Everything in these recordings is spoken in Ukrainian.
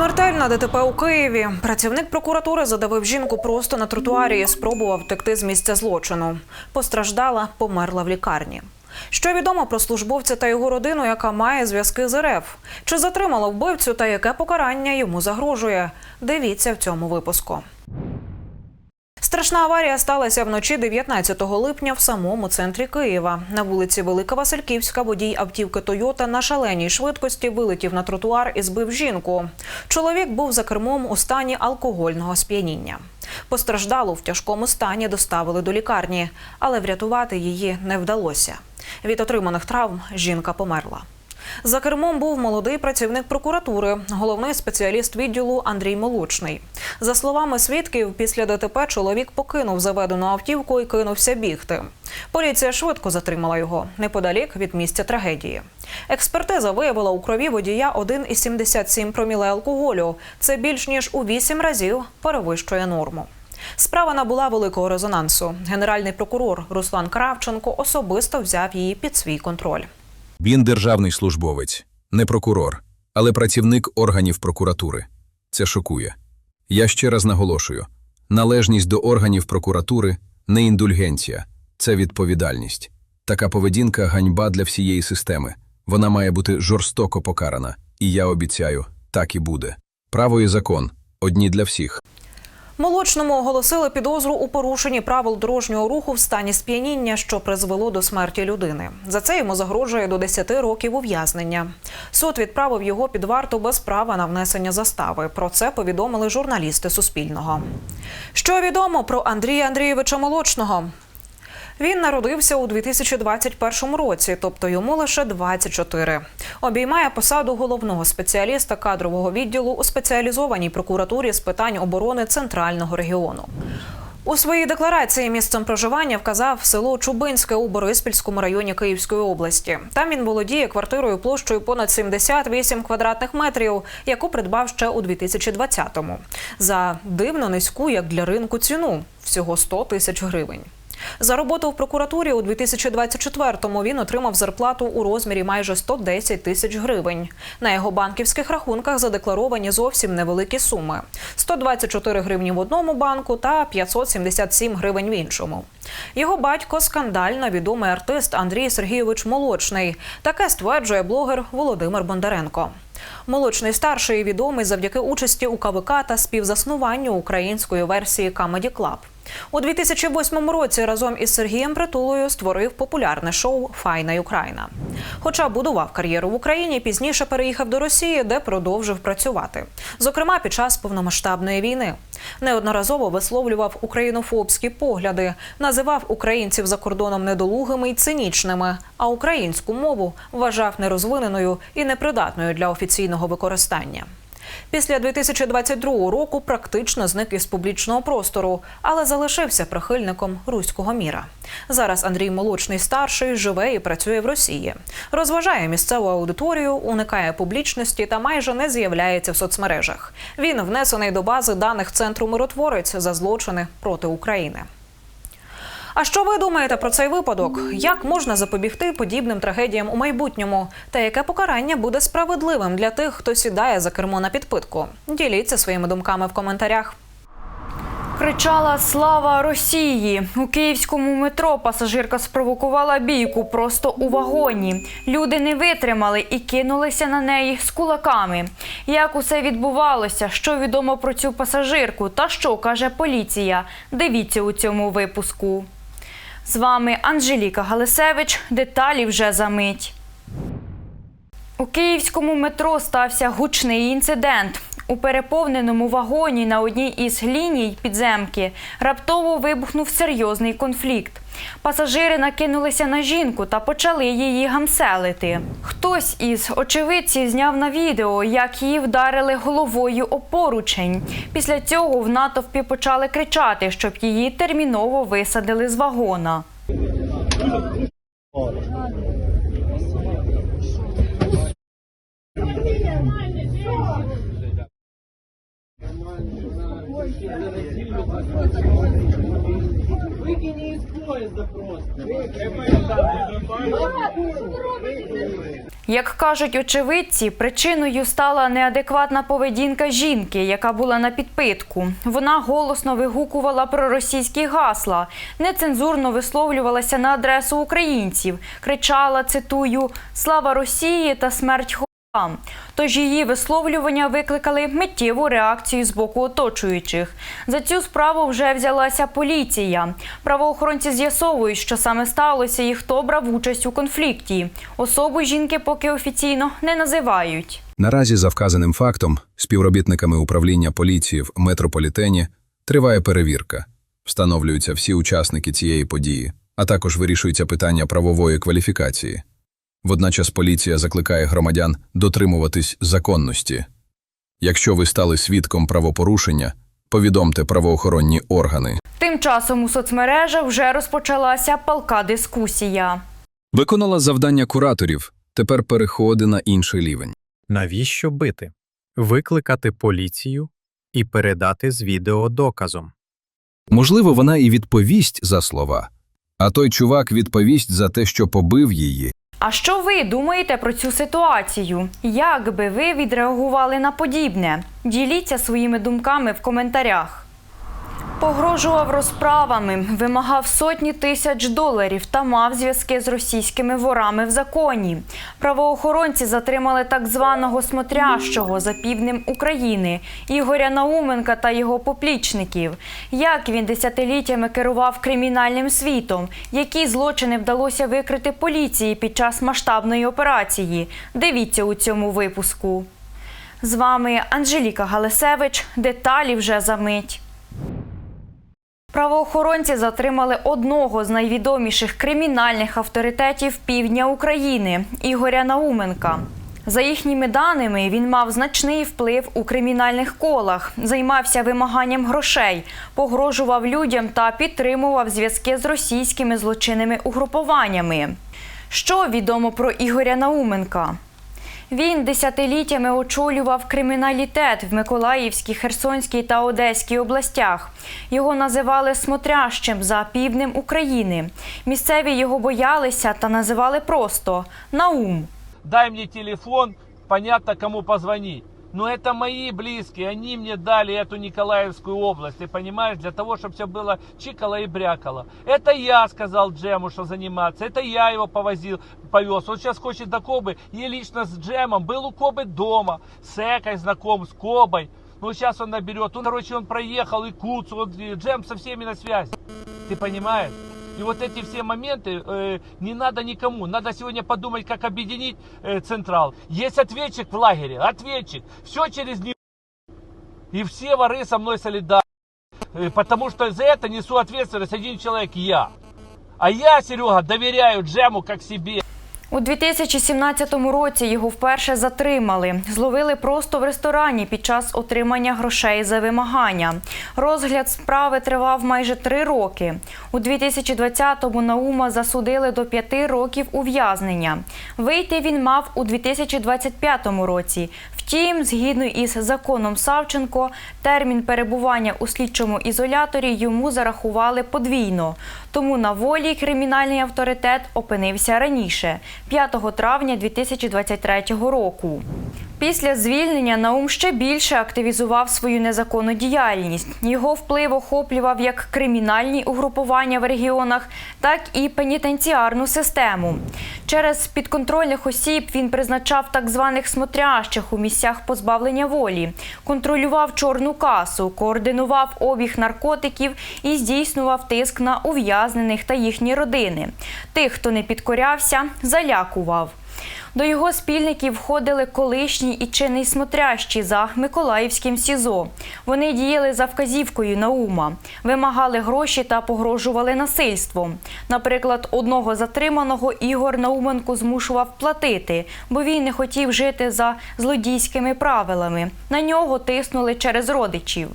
Смертельна ДТП у Києві. Працівник прокуратури задавив жінку просто на тротуарі і спробував втекти з місця злочину. Постраждала, померла в лікарні. Що відомо про службовця та його родину, яка має зв'язки з РФ? Чи затримала вбивцю та яке покарання йому загрожує? Дивіться в цьому випуску. Страшна аварія сталася вночі 19 липня в самому центрі Києва. На вулиці Велика Васильківська водій автівки Тойота на шаленій швидкості вилетів на тротуар і збив жінку. Чоловік був за кермом у стані алкогольного сп'яніння. Постраждалу в тяжкому стані доставили до лікарні, але врятувати її не вдалося. Від отриманих травм жінка померла. За кермом був молодий працівник прокуратури, головний спеціаліст відділу Андрій Молочний. За словами свідків, після ДТП чоловік покинув заведену автівку і кинувся бігти. Поліція швидко затримала його неподалік від місця трагедії. Експертиза виявила у крові водія 1,77 проміле алкоголю. Це більш ніж у 8 разів перевищує норму. Справа набула великого резонансу. Генеральний прокурор Руслан Кравченко особисто взяв її під свій контроль. Він державний службовець, не прокурор, але працівник органів прокуратури. Це шокує. Я ще раз наголошую: належність до органів прокуратури не індульгенція, це відповідальність. Така поведінка ганьба для всієї системи. Вона має бути жорстоко покарана. І я обіцяю, так і буде. Право і закон одні для всіх. Молочному оголосили підозру у порушенні правил дорожнього руху в стані сп'яніння, що призвело до смерті людини. За це йому загрожує до 10 років ув'язнення. Суд відправив його під варту без права на внесення застави. Про це повідомили журналісти Суспільного. Що відомо про Андрія Андрійовича Молочного? Він народився у 2021 році, тобто йому лише 24. Обіймає посаду головного спеціаліста кадрового відділу у спеціалізованій прокуратурі з питань оборони центрального регіону. У своїй декларації місцем проживання вказав село Чубинське у Бориспільському районі Київської області. Там він володіє квартирою площею понад 78 квадратних метрів, яку придбав ще у 2020-му. За дивно низьку, як для ринку, ціну всього 100 тисяч гривень. За роботу в прокуратурі у 2024-му він отримав зарплату у розмірі майже 110 тисяч гривень. На його банківських рахунках задекларовані зовсім невеликі суми: 124 гривні в одному банку та 577 гривень в іншому. Його батько скандально відомий артист Андрій Сергійович Молочний. Таке стверджує блогер Володимир Бондаренко. Молочний старший відомий завдяки участі у КВК та співзаснуванню української версії Comedy Club. У 2008 році разом із Сергієм Притулою створив популярне шоу Файна Україна. Хоча будував кар'єру в Україні, пізніше переїхав до Росії, де продовжив працювати. Зокрема, під час повномасштабної війни. Неодноразово висловлював українофобські погляди, називав українців за кордоном недолугими й цинічними, а українську мову вважав нерозвиненою і непридатною для офіційного використання. Після 2022 року практично зник із публічного простору, але залишився прихильником руського міра. Зараз Андрій Молочний старший живе і працює в Росії, розважає місцеву аудиторію, уникає публічності та майже не з'являється в соцмережах. Він внесений до бази даних центру миротворець за злочини проти України. А що ви думаєте про цей випадок? Як можна запобігти подібним трагедіям у майбутньому? Та яке покарання буде справедливим для тих, хто сідає за кермо на підпитку? Діліться своїми думками в коментарях. Кричала Слава Росії у київському метро. Пасажирка спровокувала бійку просто у вагоні. Люди не витримали і кинулися на неї з кулаками. Як усе відбувалося? Що відомо про цю пасажирку? Та що каже поліція? Дивіться у цьому випуску. З вами Анжеліка Галисевич. Деталі вже за мить. У київському метро стався гучний інцидент. У переповненому вагоні на одній із ліній підземки раптово вибухнув серйозний конфлікт. Пасажири накинулися на жінку та почали її гамселити. Хтось із очевидців зняв на відео, як її вдарили головою о поручень. Після цього в натовпі почали кричати, щоб її терміново висадили з вагона. Як кажуть очевидці, причиною стала неадекватна поведінка жінки, яка була на підпитку. Вона голосно вигукувала про російські гасла, нецензурно висловлювалася на адресу українців, кричала, цитую, Слава Росії та смерть хохлам». Тож її висловлювання викликали миттєву реакцію з боку оточуючих. За цю справу вже взялася поліція. Правоохоронці з'ясовують, що саме сталося і хто брав участь у конфлікті. Особу жінки поки офіційно не називають. Наразі за вказаним фактом співробітниками управління поліції в метрополітені триває перевірка. Встановлюються всі учасники цієї події, а також вирішується питання правової кваліфікації. Водночас поліція закликає громадян дотримуватись законності. Якщо ви стали свідком правопорушення, повідомте правоохоронні органи. Тим часом у соцмережах вже розпочалася палка дискусія. Виконала завдання кураторів, тепер переходи на інший рівень. Навіщо бити? Викликати поліцію і передати з відео доказом. Можливо, вона і відповість за слова, а той чувак відповість за те, що побив її. А що ви думаєте про цю ситуацію? Як би ви відреагували на подібне? Діліться своїми думками в коментарях. Погрожував розправами, вимагав сотні тисяч доларів та мав зв'язки з російськими ворами в законі. Правоохоронці затримали так званого смотрящого за півднем України Ігоря Науменка та його поплічників. Як він десятиліттями керував кримінальним світом, які злочини вдалося викрити поліції під час масштабної операції? Дивіться у цьому випуску. З вами Анжеліка Галисевич. Деталі вже за мить. Правоохоронці затримали одного з найвідоміших кримінальних авторитетів півдня України Ігоря Науменка. За їхніми даними, він мав значний вплив у кримінальних колах, займався вимаганням грошей, погрожував людям та підтримував зв'язки з російськими злочинними угрупуваннями. Що відомо про Ігоря Науменка? Він десятиліттями очолював криміналітет в Миколаївській, Херсонській та Одеській областях. Його називали смотрящим за півднем України. Місцеві його боялися та називали просто Наум. дай мені телефон, понятно, кому позвонить. Но это мои близкие, они мне дали эту Николаевскую область, ты понимаешь, для того, чтобы все было чикало и брякало. Это я сказал Джему, что заниматься, это я его повозил, повез. Он сейчас хочет до Кобы, я лично с Джемом был у Кобы дома, с Экой знаком, с Кобой. Ну, сейчас он наберет. Он, короче, он проехал и Куц, он, и Джем со всеми на связи. Ты понимаешь? И вот эти все моменты э, не надо никому. Надо сегодня подумать, как объединить э, Централ. Есть ответчик в лагере, ответчик. Все через него. И все воры со мной солидарны. Э, потому что за это несу ответственность один человек, я. А я, Серега, доверяю Джему как себе. У 2017 році його вперше затримали. Зловили просто в ресторані під час отримання грошей за вимагання. Розгляд справи тривав майже три роки. У 2020-му Наума засудили до п'яти років ув'язнення. Вийти він мав у 2025 році. Втім, згідно із законом Савченко, термін перебування у слідчому ізоляторі йому зарахували подвійно. Тому на волі кримінальний авторитет опинився раніше, 5 травня 2023 року. Після звільнення Наум ще більше активізував свою незаконну діяльність. Його вплив охоплював як кримінальні угрупування в регіонах, так і пенітенціарну систему. Через підконтрольних осіб він призначав так званих смотрящих у місцях позбавлення волі, контролював чорну касу, координував обіг наркотиків і здійснював тиск на ув'язнених та їхні родини. Тих, хто не підкорявся, залякував. До його спільників входили колишній і чинний смотрящі за Миколаївським СІЗО. Вони діяли за вказівкою Наума, вимагали гроші та погрожували насильством. Наприклад, одного затриманого Ігор Науменко змушував платити, бо він не хотів жити за злодійськими правилами. На нього тиснули через родичів.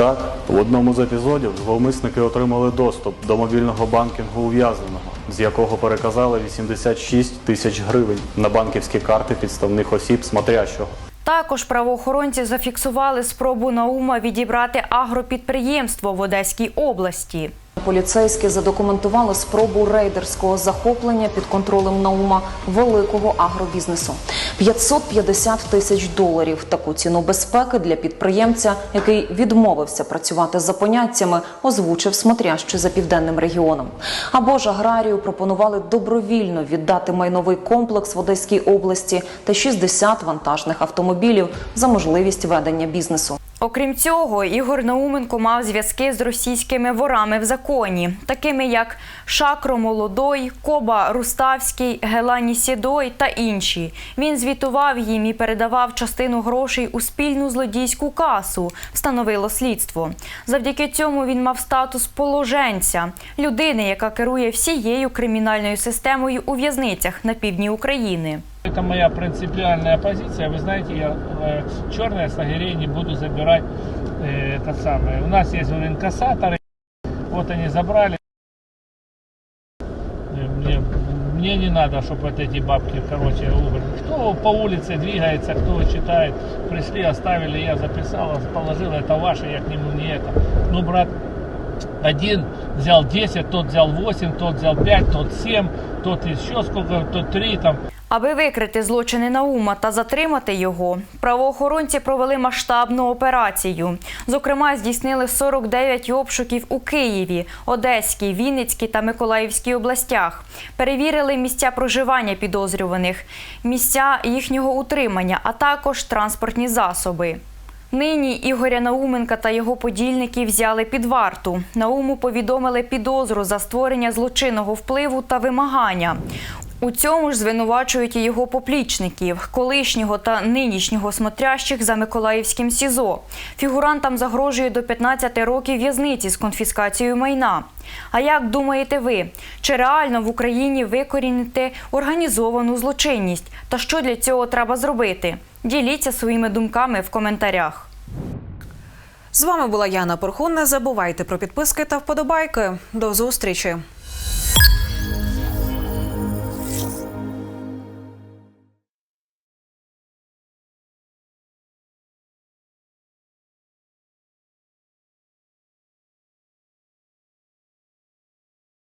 Так, в одному з епізодів зловмисники отримали доступ до мобільного банкінгу ув'язненого, з якого переказали 86 тисяч гривень на банківські карти підставних осіб смотрящого. Також правоохоронці зафіксували спробу Наума відібрати агропідприємство в Одеській області. Поліцейські задокументували спробу рейдерського захоплення під контролем Наума великого агробізнесу. 550 тисяч доларів. Таку ціну безпеки для підприємця, який відмовився працювати за поняттями, озвучив смотрящий за південним регіоном. Або ж аграрію пропонували добровільно віддати майновий комплекс в Одеській області та 60 вантажних автомобілів за можливість ведення бізнесу. Окрім цього, Ігор Науменко мав зв'язки з російськими ворами в законі, такими як Шакро Молодой, Коба Руставський, Гелані Сідой та інші. Він звітував їм і передавав частину грошей у спільну злодійську касу, встановило слідство. Завдяки цьому він мав статус положенця, людини, яка керує всією кримінальною системою у в'язницях на півдні України. Это моя принципиальная позиция. Вы знаете, я э, черные лагерей не буду забирать э, это самое. У нас есть вот инкассаторы. Вот они забрали. Э, Мне, мне не надо, чтобы вот эти бабки, короче, убрали. Кто по улице двигается, кто читает, пришли, оставили, я записал, положил, это ваше, я к нему не это. Ну, брат, один взял 10, тот взял 8, тот взял 5, тот 7, тот еще сколько, тот 3 там. Аби викрити злочини Наума та затримати його, правоохоронці провели масштабну операцію. Зокрема, здійснили 49 обшуків у Києві, Одеській, Вінницькій та Миколаївській областях. Перевірили місця проживання підозрюваних, місця їхнього утримання, а також транспортні засоби. Нині Ігоря Науменка та його подільники взяли під варту. Науму повідомили підозру за створення злочинного впливу та вимагання. У цьому ж звинувачують і його поплічників, колишнього та нинішнього смотрящих за Миколаївським СІЗО. Фігурантам загрожує до 15 років в'язниці з конфіскацією майна. А як думаєте ви, чи реально в Україні викорінити організовану злочинність? Та що для цього треба зробити? Діліться своїми думками в коментарях. З вами була Яна Порхун. Не забувайте про підписки та вподобайки. До зустрічі.